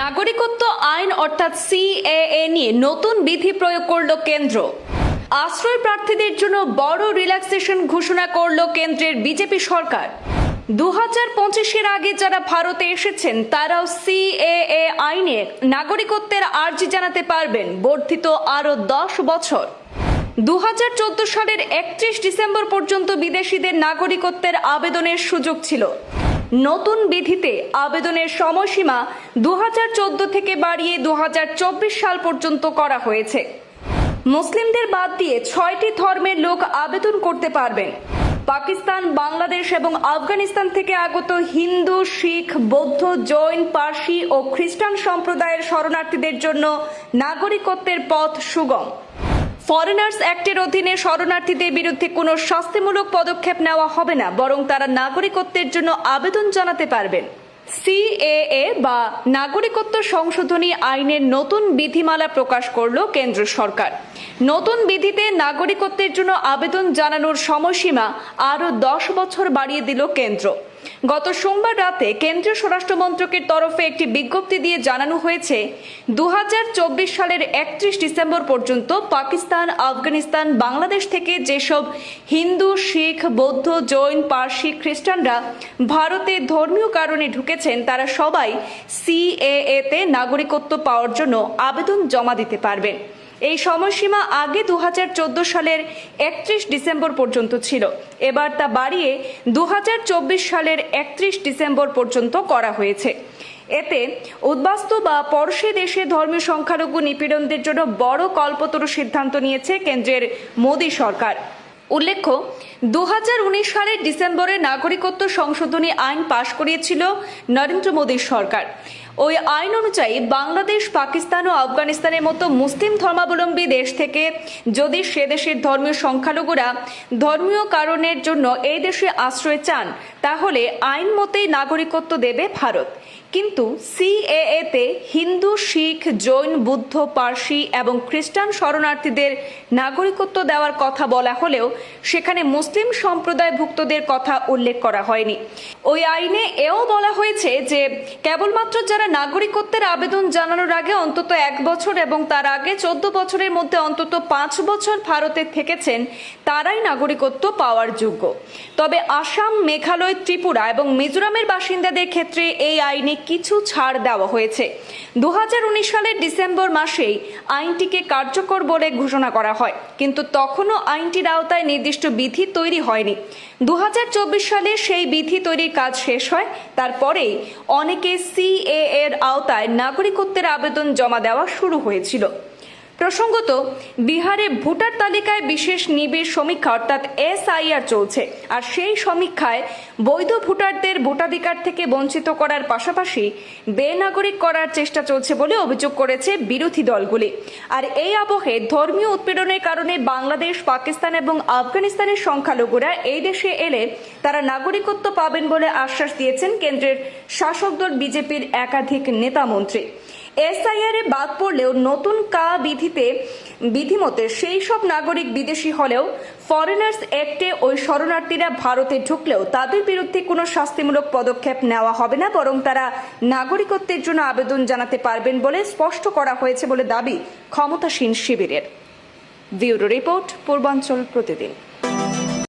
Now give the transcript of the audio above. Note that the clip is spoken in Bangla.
নাগরিকত্ব আইন অর্থাৎ সিএএ নিয়ে নতুন বিধি প্রয়োগ করল কেন্দ্র। আশ্রয় প্রার্থীদের জন্য বড় রিল্যাক্সেশন ঘোষণা করল কেন্দ্রের বিজেপি সরকার। দু হাজার পঁচিশের আগে যারা ভারতে এসেছেন, তারাও সিএএ আইনে নাগরিকত্বের আর্জি জানাতে পারবেন, বর্ধিত আরও দশ বছর। দু হাজার চোদ্দ সালের একত্রিশ ডিসেম্বর পর্যন্ত বিদেশিদের নাগরিকত্বের আবেদনের সুযোগ ছিল। নতুন বিধিতে আবেদনের সময়সীমা দু হাজার চোদ্দ থেকে বাড়িয়ে দু হাজার চব্বিশ সাল পর্যন্ত করা হয়েছে। মুসলিমদের বাদ দিয়ে ছয়টি ধর্মের লোক আবেদন করতে পারবেন। পাকিস্তান, বাংলাদেশ এবং আফগানিস্তান থেকে আগত হিন্দু, শিখ, বৌদ্ধ, জৈন, পার্সি ও খ্রিস্টান সম্প্রদায়ের শরণার্থীদের জন্য নাগরিকত্বের পথ সুগম। ফরেনার্স অ্যাক্টের অধীনে শরণার্থীদের বিরুদ্ধে কোনো শাস্তিমূলক পদক্ষেপ নেওয়া হবে না, বরং তারা নাগরিকত্বের জন্য আবেদন জানাতে পারবেন। সিএএ বা নাগরিকত্ব সংশোধনী আইনের নতুন বিধিমালা প্রকাশ করল কেন্দ্র সরকার। নতুন বিধিতে নাগরিকত্বের জন্য আবেদন জানানোর সময়সীমা আরও দশ বছর বাড়িয়ে দিল কেন্দ্র। গত সোমবার রাতে কেন্দ্রীয় স্বরাষ্ট্র মন্ত্রকের তরফে একটি বিজ্ঞপ্তি দিয়ে জানানো হয়েছে দু হাজার চব্বিশ সালের একত্রিশ ডিসেম্বর পর্যন্ত পাকিস্তান, আফগানিস্তান, বাংলাদেশ থেকে যেসব হিন্দু, শিখ, বৌদ্ধ, জৈন, পার্সি, খ্রিস্টানরা ভারতে ধর্মীয় কারণে ঢুকেছেন, তারা সবাই সিএএ তে নাগরিকত্ব পাওয়ার জন্য আবেদন জমা দিতে পারবেন। এই সময়সীমা আগে দু হাজার চোদ্দ সালের একত্রিশ ডিসেম্বর পর্যন্ত ছিল। এবার তা বাড়িয়ে দু হাজার চব্বিশ সালের একত্রিশ ডিসেম্বর পর্যন্ত করা হয়েছে। এতে উদ্বাস্তু বা পড়শি দেশে ধর্মীয় সংখ্যালঘু নিপীড়নদের জন্য বড় কল্পতরু সিদ্ধান্ত নিয়েছে কেন্দ্রের মোদী সরকার। উল্লেখ্য দু হাজার উনিশ সালের ডিসেম্বরে নাগরিকত্ব সংশোধনী আইন পাশ করিয়েছিল নরেন্দ্র মোদীর সরকার। ওই আইন অনুযায়ী বাংলাদেশ, পাকিস্তান ও আফগানিস্তানের মতো মুসলিম ধর্মাবলম্বী দেশ থেকে যদি সে দেশের ধর্মীয় সংখ্যালঘুরা ধর্মীয় কারণের জন্য এই দেশে আশ্রয় চান, তাহলে আইন মতেই নাগরিকত্ব দেবে ভারত। কিন্তু সিএএ তে হিন্দু, শিখ, জৈন, বুদ্ধ, পার্সি এবং খ্রিস্টান শরণার্থীদের নাগরিকত্ব দেওয়ার কথা বলা হলেও সেখানে মুসলিম সম্প্রদায়ভুক্তদের কথা উল্লেখ করা হয়নি। ওই আইনে এও বলা হয়েছে যে কেবলমাত্র যারা নাগরিকত্বের আবেদন জানানোর আগে অন্তত এক বছর এবং তার আগে চোদ্দ বছরের মধ্যে অন্তত পাঁচ বছর ভারতে থেকেছেন, তারাই নাগরিকত্ব পাওয়ার যোগ্য। তবে আসাম, মেঘালয়, ত্রিপুরা এবং মিজোরামের বাসিন্দাদের ক্ষেত্রে এই আইনে কিছু ছাড় দেওয়া হয়েছে। দু হাজার উনিশ সালের ডিসেম্বর মাসেই আইনটিকে কার্যকর বলে ঘোষণা করা হয়, কিন্তু তখনও আইনটির আওতায় নির্দিষ্ট বিধি তৈরি হয়নি। দু হাজার চব্বিশ সালে সেই বিধি তৈরির কাজ শেষ হয়, তারপরেই অনেকে সিএ এর আওতায় নাগরিকত্বের আবেদন জমা দেওয়া শুরু হয়েছিল। প্রসঙ্গত, বিহারে ভোটার তালিকায় বিশেষ নিবিড় সমীক্ষা অর্থাৎ এসআইআর চলছে। আর সেই সমীক্ষায় বৈধ ভোটারদের ভোটাধিকার থেকে বঞ্চিত করার পাশাপাশি বেনাগরিক করার চেষ্টা চলছে বলে অভিযোগ করেছে বিরোধী দলগুলি। আর এই আবহে ধর্মীয় উৎপীড়নের কারণে বাংলাদেশ, পাকিস্তান এবং আফগানিস্তানের সংখ্যালঘুরা এই দেশে এলে তারা নাগরিকত্ব পাবেন বলে আশ্বাস দিয়েছেন কেন্দ্রের শাসক দল বিজেপির একাধিক নেতা মন্ত্রী। এসআইআর বাদ পড়লেও নতুন কা বিধিতে, বিধিমতে সেই সব নাগরিক বিদেশি হলেও ফরেনার্স অ্যাক্টে ওই শরণার্থীরা ভারতে ঢুকলেও তাদের বিরুদ্ধে কোনো শাস্তিমূলক পদক্ষেপ নেওয়া হবে না, বরং তারা নাগরিকত্বের জন্য আবেদন জানাতে পারবেন বলে স্পষ্ট করা হয়েছে বলে দাবি ক্ষমতাসীন শিবিরের। ব্যুরো রিপোর্ট, পূর্বাঞ্চল প্রতিদিন।